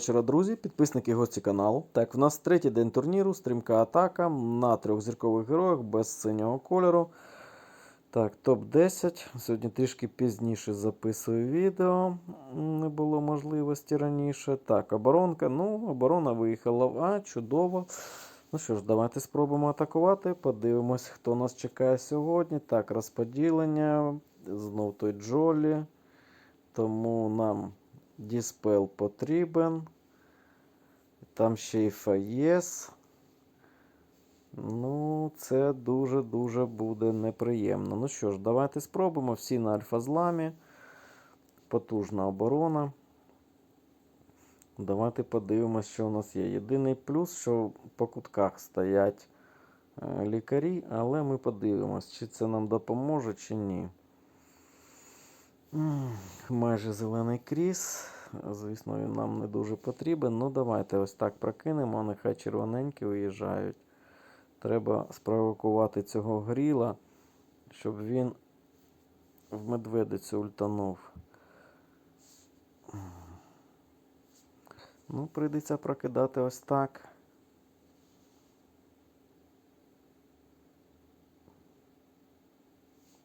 вечора, друзі, підписники гості каналу. Так, в нас третій день турніру, стрімка атака на трьох зіркових героях без синього кольору. Так, топ-10. Сьогодні трішки пізніше записую відео. Не було можливості раніше. Так, оборонка. Ну, оборона виїхала А, чудово. Ну що ж, давайте спробуємо атакувати. Подивимось, хто нас чекає сьогодні. Так, розподілення. Знов той Джолі. Тому нам Діспел потрібен. Там ще й Фаєс. Ну, це дуже-дуже буде неприємно. Ну що ж, давайте спробуємо. Всі на альфа-зламі. Потужна оборона. Давайте подивимося, що у нас є. Єдиний плюс, що по кутках стоять е, лікарі, але ми подивимось, чи це нам допоможе, чи ні. Майже зелений кріс. Звісно, він нам не дуже потрібен. Ну, давайте ось так прокинемо, нехай червоненькі уїжджають. Треба спровокувати цього гріла, щоб він в медведицю ультанув. Ну, прийдеться прокидати ось так.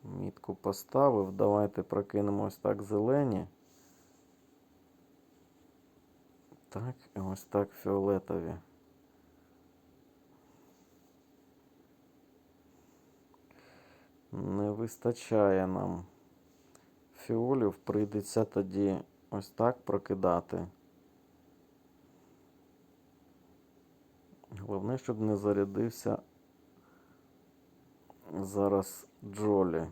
Мітку поставив. Давайте прокинемо ось так зелені. Так, і ось так фіолетові. Не вистачає нам фіолів, прийдеться тоді ось так прокидати. Головне, щоб не зарядився зараз Джолі.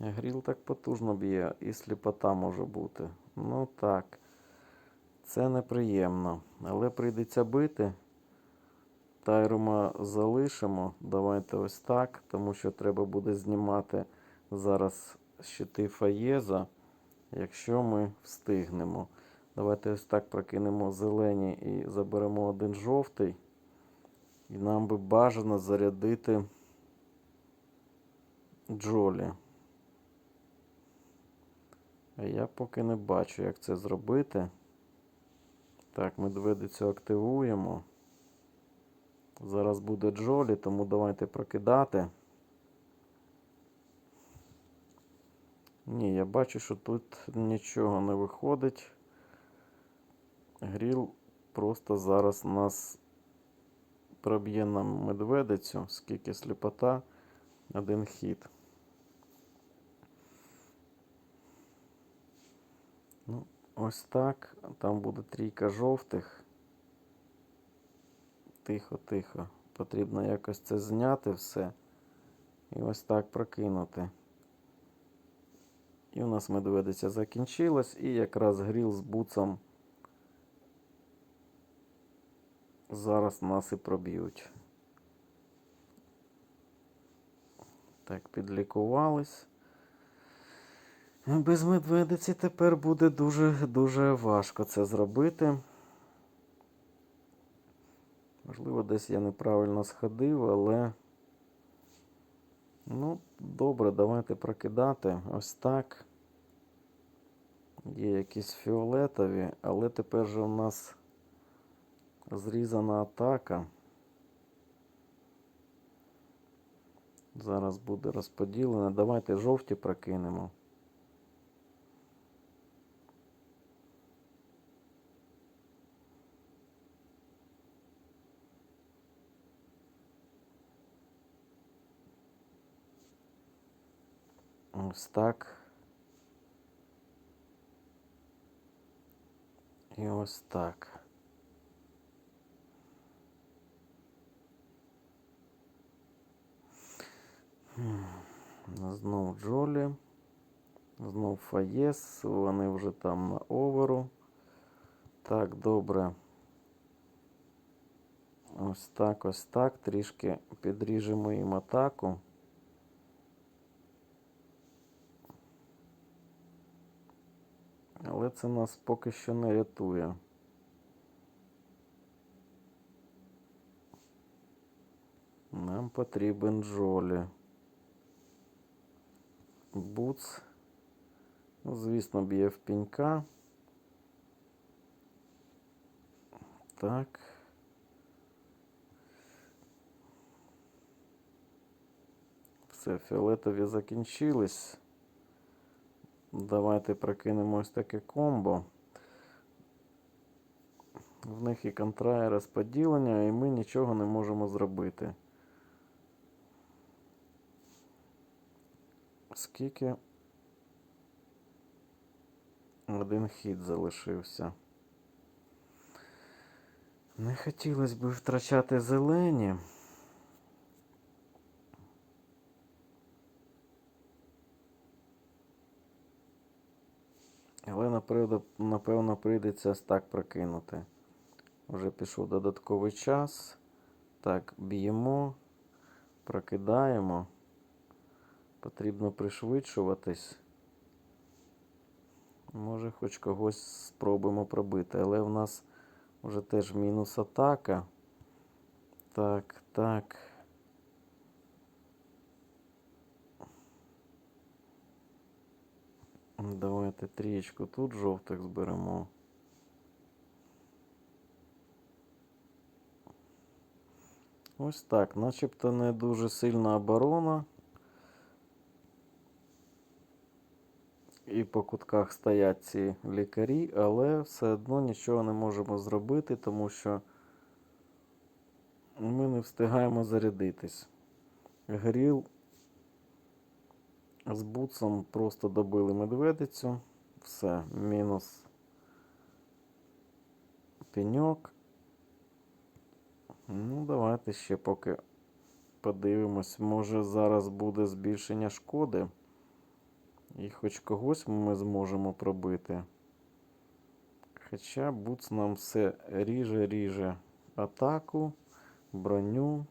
Гріл так потужно б'є, і сліпота може бути. Ну так, це неприємно. Але прийдеться бити. Тайрума залишимо. Давайте ось так, тому що треба буде знімати зараз щити Фаєза, якщо ми встигнемо. Давайте ось так прокинемо зелені і заберемо один жовтий. І нам би бажано зарядити Джолі. А я поки не бачу, як це зробити. Так, медведицю активуємо. Зараз буде Джолі, тому давайте прокидати. Ні, я бачу, що тут нічого не виходить. Гріл просто зараз нас проб'є нам медведицю, скільки сліпота, один хід. Ось так. Там буде трійка жовтих. Тихо, тихо. Потрібно якось це зняти все. І ось так прокинути. І у нас медведиця закінчилась, і якраз гріл з буцом зараз нас і проб'ють. Так, підлікувались. Без медведиці тепер буде дуже-дуже важко це зробити. Можливо, десь я неправильно сходив, але. Ну, добре, давайте прокидати. Ось так. Є якісь фіолетові, але тепер же у нас зрізана атака. Зараз буде розподілена. Давайте жовті прокинемо. Ось так. І ось так. Знов Джолі. Знов Фаєс. Вони вже там на оверу. Так, добре. Ось так, ось так. Трішки підріжемо їм атаку. Але це нас поки що не рятує. Нам потрібен Джолі. Буц. Ну, звісно, б'є в пінька. так. Все, фіолетові закінчились. Давайте прокинемо ось таке комбо. В них і контра, і розподілення, і ми нічого не можемо зробити. Скільки? Один хід залишився. Не хотілося б втрачати зелені. Але напевно, напевно прийдеться так прокинути. Вже пішов додатковий час. Так, б'ємо, прокидаємо. Потрібно пришвидшуватись. Може, хоч когось спробуємо пробити, але в нас вже теж мінус атака. Так, так. Давайте трієчку тут жовтих зберемо. Ось так, начебто не дуже сильна оборона. І по кутках стоять ці лікарі, але все одно нічого не можемо зробити, тому що ми не встигаємо зарядитись. Гріл з буцом просто добили медведицю. Все, мінус пеньок. Ну, давайте ще поки подивимось. Може зараз буде збільшення шкоди. І хоч когось ми зможемо пробити. Хоча буц нам все ріже, ріже атаку, броню.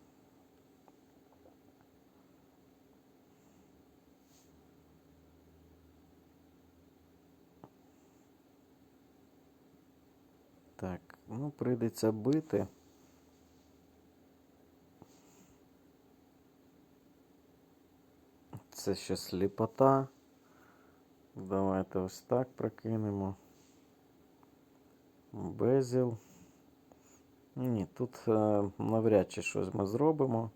Так, ну прийдеться бити. Це ще сліпота. Давайте ось так прокинемо. Безіл. Ні, тут е, навряд чи щось ми зробимо.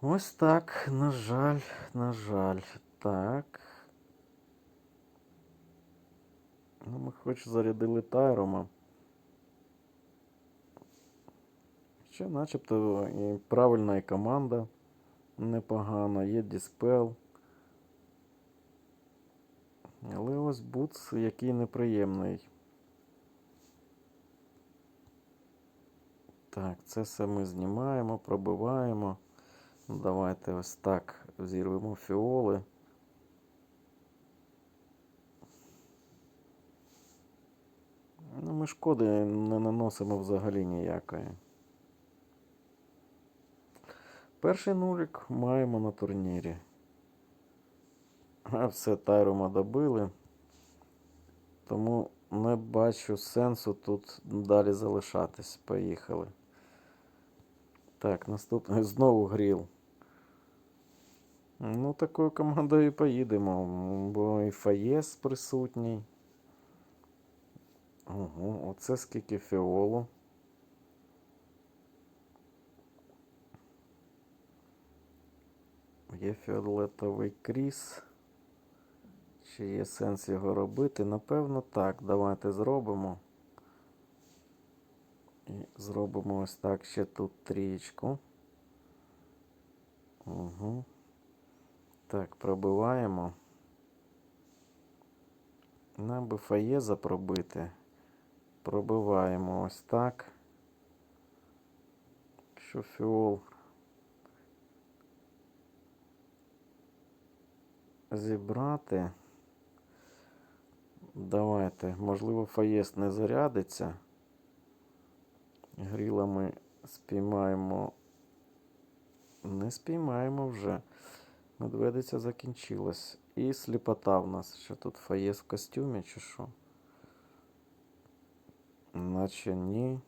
Ось так, на жаль, на жаль. Так. Ну, ми хоч зарядили тайрома. Ще начебто і правильна і команда непогана, є Діспел. Але ось буц, який неприємний. Так, це все ми знімаємо, пробиваємо. Давайте ось так зірвемо фіоли. Ми шкоди не наносимо взагалі ніякої. Перший нулік маємо на турнірі. А все Тайрума добили. Тому не бачу сенсу тут далі залишатись. Поїхали. Так, наступний знову гріл. Ну, такою командою і поїдемо, бо і Фаєс присутній. Ого, оце скільки фіолу. Є фіолетовий кріс. Чи є сенс його робити? Напевно, так. Давайте зробимо. І зробимо ось так ще тут трієчку. Угу. Так, пробиваємо. Нам би фаєза пробити. Пробиваємо ось так. Що фіол зібрати. Давайте, можливо, фаєс не зарядиться. Гріла ми спіймаємо. Не спіймаємо вже. Медведиця закінчилась. І сліпота в нас. Що тут фаєс в костюмі чи що? Наче ні.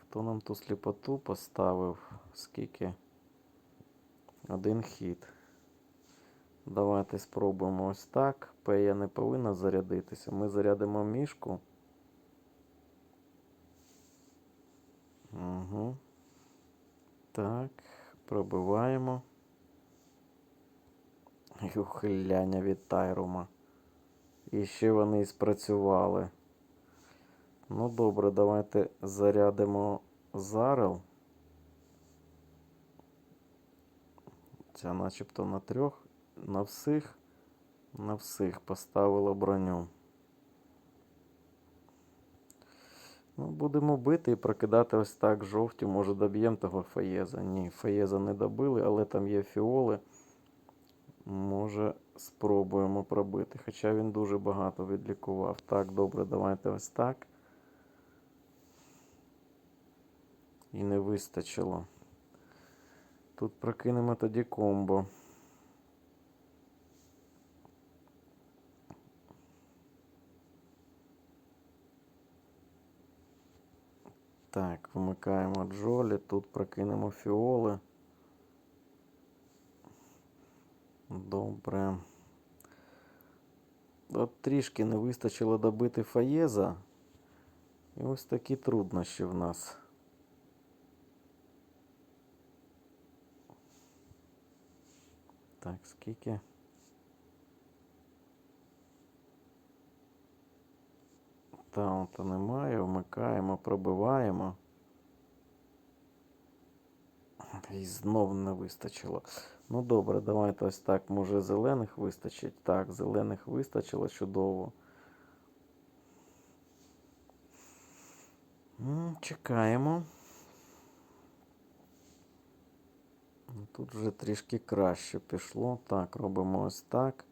Хто нам ту сліпоту поставив? Скільки? Один хід. Давайте спробуємо ось так. Пея не повинна зарядитися. Ми зарядимо мішку. Угу. Так, пробиваємо. І ухиляння від Тайрума. І ще вони і спрацювали. Ну добре, давайте зарядимо зарел. Ця начебто на трьох. На всіх. На всіх поставила броню. Ну, будемо бити і прокидати ось так жовті. Може доб'ємо того Фаєза. Ні, Фаєза не добили, але там є фіоли. Може, спробуємо пробити. Хоча він дуже багато відлікував. Так, добре, давайте ось так. І не вистачило. Тут прокинемо тоді комбо. Так, вмикаємо Джолі, тут прокинемо фіоли. Добре. От трішки не вистачило добити Фаєза. І ось такі труднощі в нас. Так, скільки? Таунта немає, вмикаємо, пробиваємо. І знов не вистачило. Ну добре, давайте ось так. Може зелених вистачить. Так, зелених вистачило чудово. Чекаємо. Ну, Тут вже трішки краще пішло. Так, робимо ось так.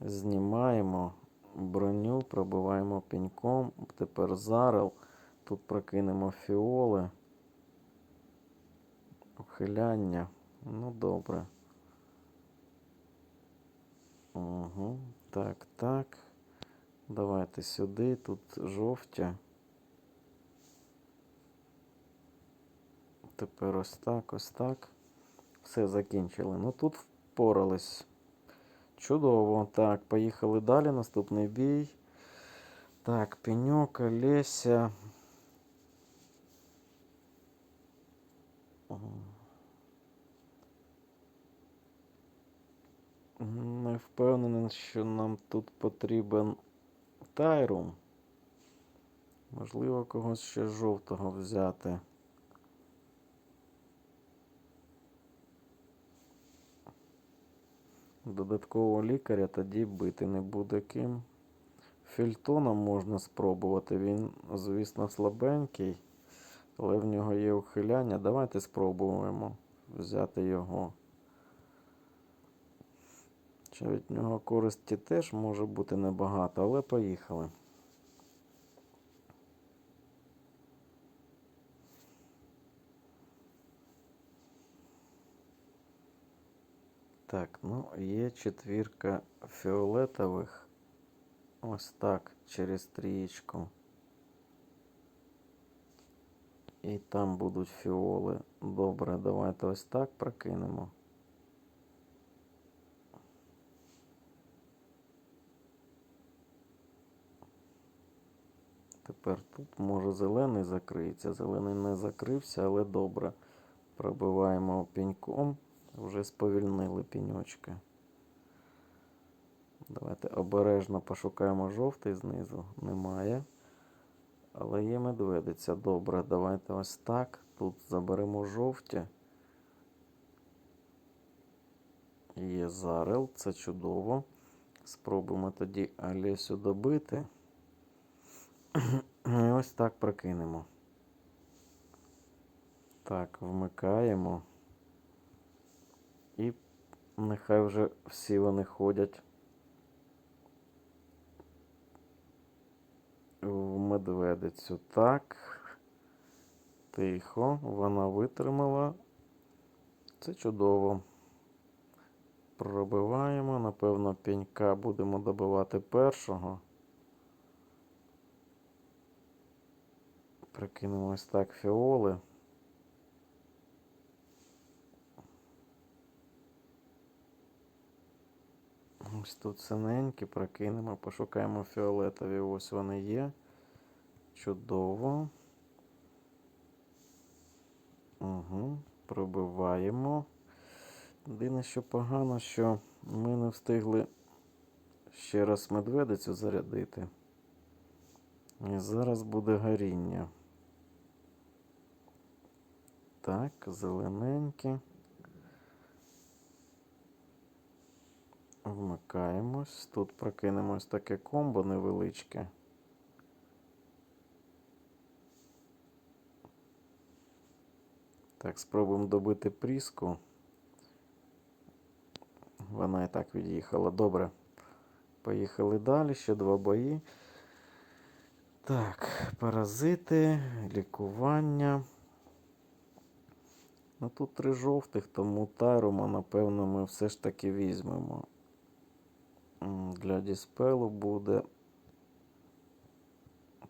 Знімаємо броню, пробиваємо пеньком. Тепер зарел. Тут прокинемо фіоли. Ухиляння. Ну, добре. Угу. Так, так. Давайте сюди. Тут жовтя. Тепер ось так, ось так. Все закінчили. Ну тут впорались. Чудово. Так, поїхали далі. Наступний бій. Так, пеньок, Олеся. Не впевнений, що нам тут потрібен тайрум. Можливо, когось ще жовтого взяти. Додаткового лікаря тоді бити не буде ким. Фільтоном можна спробувати. Він, звісно, слабенький, але в нього є ухиляння. Давайте спробуємо взяти його. Чи від нього користі теж може бути небагато, але поїхали. Так, ну є четвірка фіолетових. Ось так, через трієчку. І там будуть фіоли. Добре, давайте ось так прокинемо. Тепер тут може зелений закриється. Зелений не закрився, але добре. Пробиваємо пеньком. Вже сповільнили пеньочки. Давайте обережно пошукаємо жовтий знизу. Немає. Але є медведиця. Добре, давайте ось так. Тут заберемо жовті. Є зарел, це чудово. Спробуємо тоді Олесю добити. І ось так прокинемо. Так, вмикаємо. Нехай вже всі вони ходять в медведицю. Так. Тихо, вона витримала. Це чудово. Пробиваємо, напевно, пенька будемо добивати першого. Прикинемо ось так фіоли. Ось тут синенькі прокинемо, пошукаємо фіолетові. Ось вони є. Чудово. Угу. Пробиваємо. Єдине, що погано, що ми не встигли ще раз медведицю зарядити. І зараз буде горіння. Так, зелененькі. Вмикаємось. Тут прокинемось таке комбо невеличке. Так, спробуємо добити пріску. Вона і так від'їхала. Добре. Поїхали далі. Ще два бої. Так, паразити, лікування. Ну тут три жовтих, тому Тайрума, напевно, ми все ж таки візьмемо. Для діспелу буде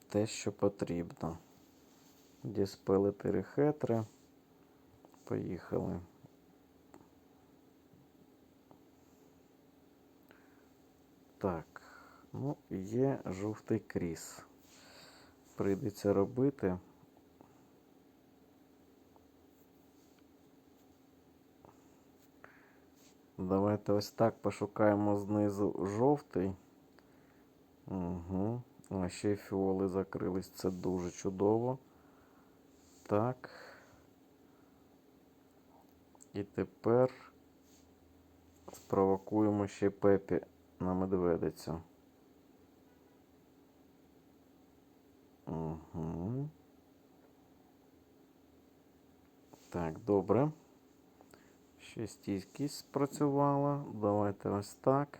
те, що потрібно. Діспелити рехетри. Поїхали. Так, ну, є жовтий кріс. Прийдеться робити. Давайте ось так пошукаємо знизу жовтий. Угу. А ще фіоли закрились. Це дуже чудово. Так. І тепер спровокуємо ще Пепі на медведицю. Угу. Так, добре. Ще стійкість спрацювала. Давайте ось так.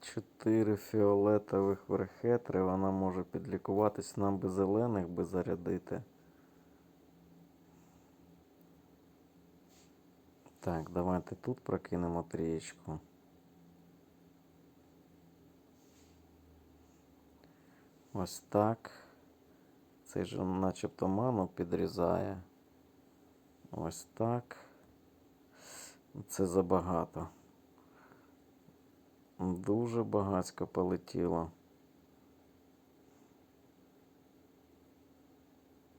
Чотири фіолетових верхетри. Вона може підлікуватись нам без зелених, би зарядити. Так, давайте тут прокинемо трієчку. Ось так. Цей же начебто ману підрізає. Ось так. Це забагато. Дуже багацько полетіло.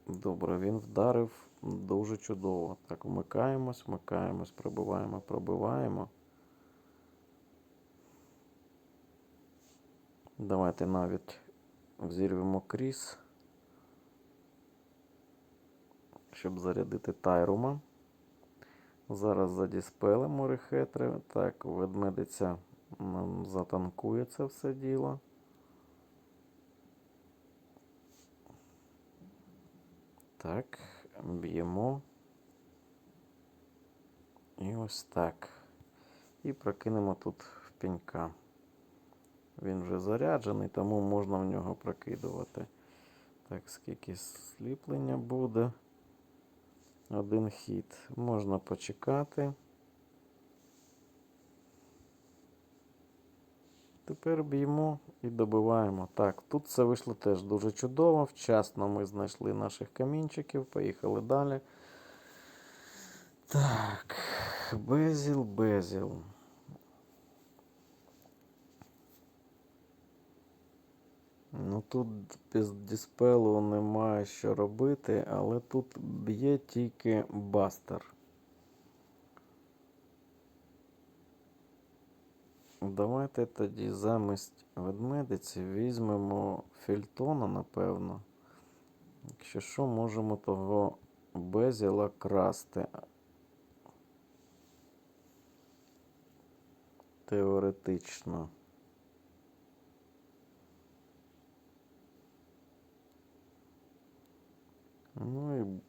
Добре, він вдарив дуже чудово. Так, вмикаємось, вмикаємось, пробиваємо, пробиваємо. Давайте навіть взірвемо кріс, щоб зарядити тайрума. Зараз задіспелимо рехетри. Так, ведмедиця нам затанкує це все діло. Так, б'ємо. І ось так. І прокинемо тут в пенька. Він вже заряджений, тому можна в нього прокидувати. Так, скільки сліплення буде. Один хід. Можна почекати. Тепер б'ємо і добиваємо. Так, тут все вийшло теж дуже чудово. Вчасно ми знайшли наших камінчиків. Поїхали далі. Так, безіл, безіл. Ну тут без диспелу немає що робити, але тут б'є тільки бастер. Давайте тоді замість ведмедиці візьмемо фільтона, напевно. Якщо що, можемо того безіла красти. Теоретично. Ну і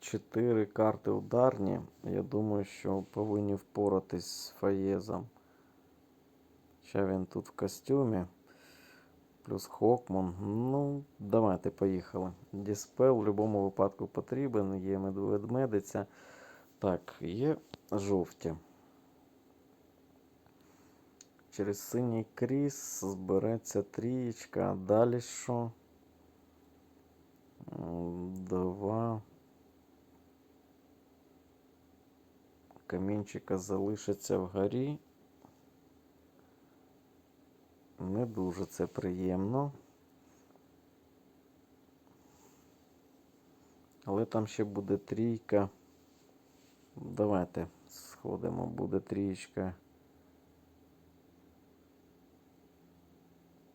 чотири карти ударні. Я думаю, що повинні впоратись з Фаєзом. Ще він тут в костюмі. Плюс Хокман. Ну, давайте поїхали. Діспел в будь-якому випадку потрібен. Є медведиця. Так, є жовті. Через синій кріс збереться трієчка. Далі що? Два. Камінчика залишаться вгорі. Не дуже це приємно. Але там ще буде трійка. Давайте сходимо, буде трієчка.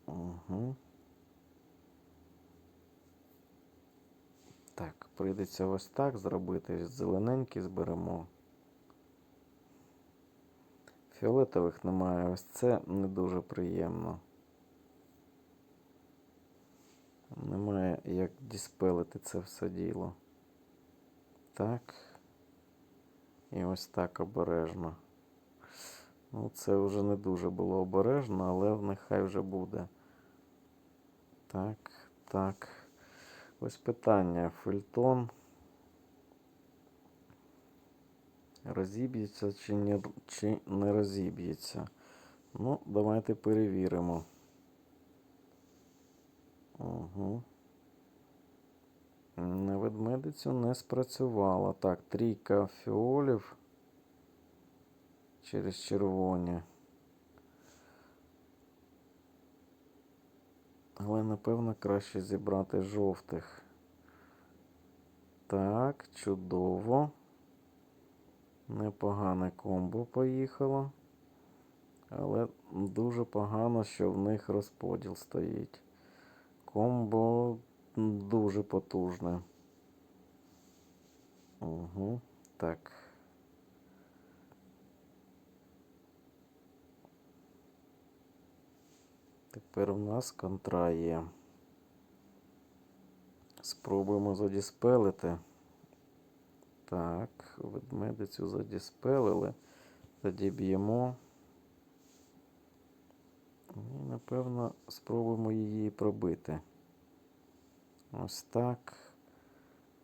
Угу. Так, прийдеться ось так зробити. Зелененький зберемо. Фіолетових немає. Ось це не дуже приємно. Немає як діспелити це все діло. Так. І ось так обережно. Ну, це вже не дуже було обережно, але нехай вже буде. Так, так. Ось питання. Фельтон. Розіб'ється чи не, чи не розіб'ється? Ну, давайте перевіримо. Угу. На ведмедицю не спрацювала. Так, трійка фіолів через червоні. Але, напевно, краще зібрати жовтих. Так, чудово. Непогане комбо поїхало. Але дуже погано, що в них розподіл стоїть. Комбо дуже потужне. Угу. Так. Тепер у нас контра є. Спробуємо задіспелити. Так, ведмедицю задіспелили. Тоді б'ємо. І, напевно, спробуємо її пробити. Ось так.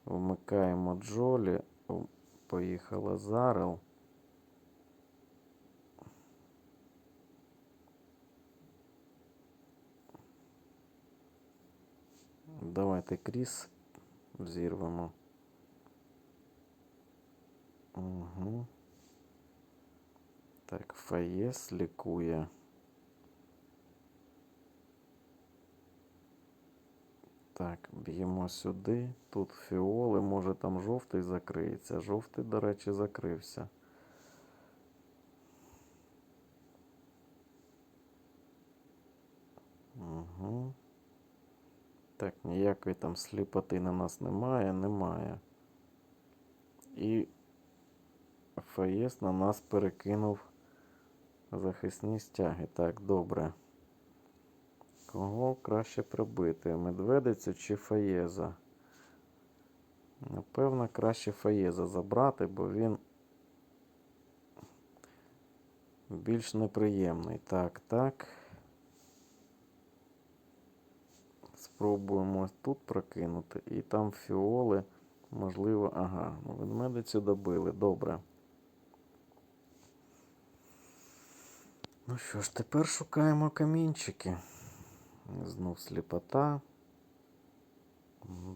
Вмикаємо Джолі. Поїхала Зарел. Давайте Кріс взірвемо. Угу. Так, Фаєс лікує. Так, б'ємо сюди. Тут фіоли, може там жовтий закриється. Жовтий, до речі, закрився. Угу. Так, ніякої там сліпоти на нас немає, немає. І ФАЄС на нас перекинув захисні стяги. Так, добре. Кого краще прибити? Медведицю чи Фаєза? Напевно, краще Фаєза забрати, бо він більш неприємний. Так, так. Спробуємо тут прокинути. І там фіоли. Можливо, ага, ведмедицю добили. Добре. Ну що ж, тепер шукаємо камінчики. Знов сліпота.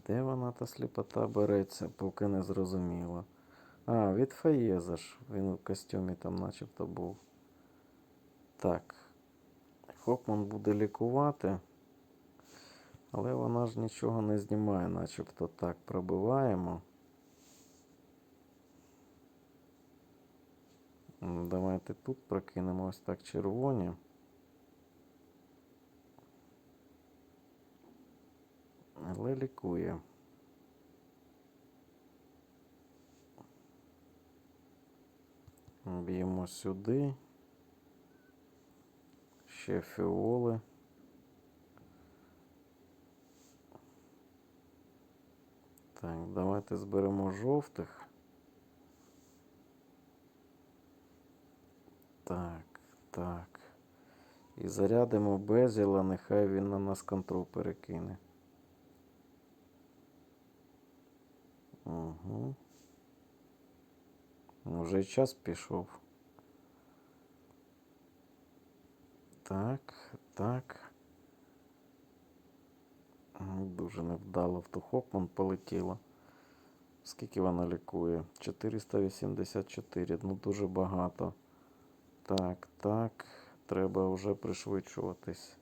Де вона та сліпота береться, поки не зрозуміло. А, від Фаєза ж. Він в костюмі там начебто був. Так. Хопман буде лікувати. Але вона ж нічого не знімає, начебто так пробиваємо. Давайте тут прокинемо ось так червоні. Але лікує. Б'ємо сюди. Ще фіоли. Так, давайте зберемо жовтих. Так, так. І зарядимо безіла, нехай він на нас контрол перекине. Угу. Вже час пішов. Так, так. Дуже невдало в ту Хокман полетіла. Скільки вона лікує? 484. Ну дуже багато. Так, так. Треба вже пришвидшуватись.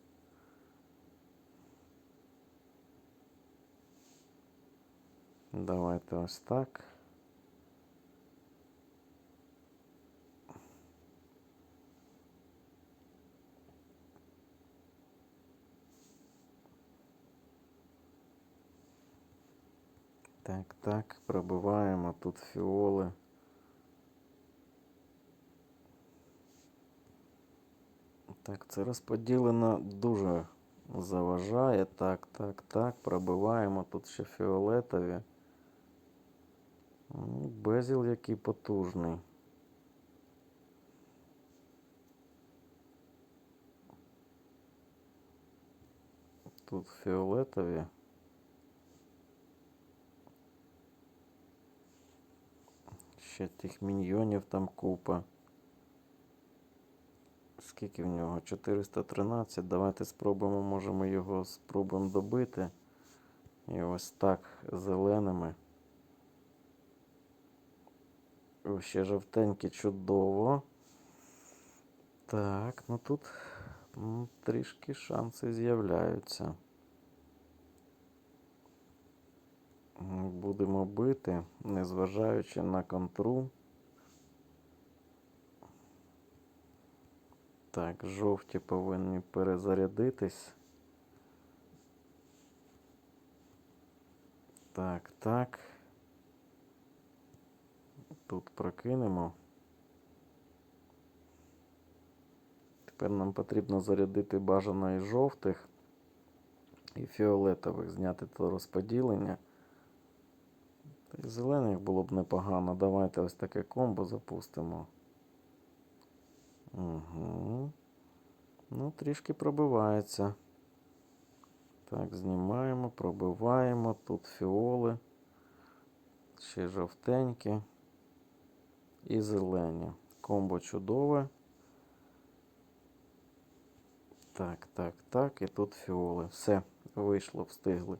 Давайте ось так. Так, так, пробиваємо тут фіоли. Так, це розподілено дуже заважає. Так, так, так. Пробиваємо тут ще фіолетові. Ну, Безіл який потужний. Тут фіолетові. Ще тих міньйонів там купа. Скільки в нього? 413. Давайте спробуємо, може ми його спробуємо добити. І ось так зеленими. О, ще жовтенькі чудово. Так, ну тут м, трішки шанси з'являються. Будемо бити, незважаючи на контру. Так, жовті повинні перезарядитись. Так, так. Тут прокинемо. Тепер нам потрібно зарядити бажано і жовтих, і фіолетових, зняти то розподілення. Та зелених було б непогано. Давайте ось таке комбо запустимо. Угу. Ну, трішки пробивається. Так, знімаємо, пробиваємо. Тут фіоли. Ще жовтенькі. І зелені. Комбо чудове. Так, так, так. І тут фіоли. Все, вийшло, встигли.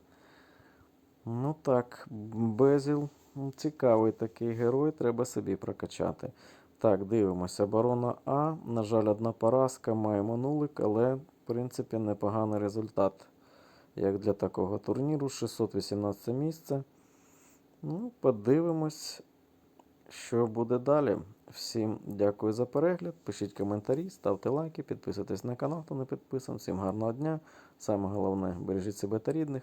Ну так, Безіл. Цікавий такий герой, треба собі прокачати. Так, дивимося. Оборона А. На жаль, одна поразка, маємо нулик, але, в принципі, непоганий результат. Як для такого турніру. 618 місце. Ну, подивимось, що буде далі. Всім дякую за перегляд. Пишіть коментарі, ставте лайки, підписуйтесь на канал, хто не підписаний. Всім гарного дня. Саме головне, бережіть себе та рідних.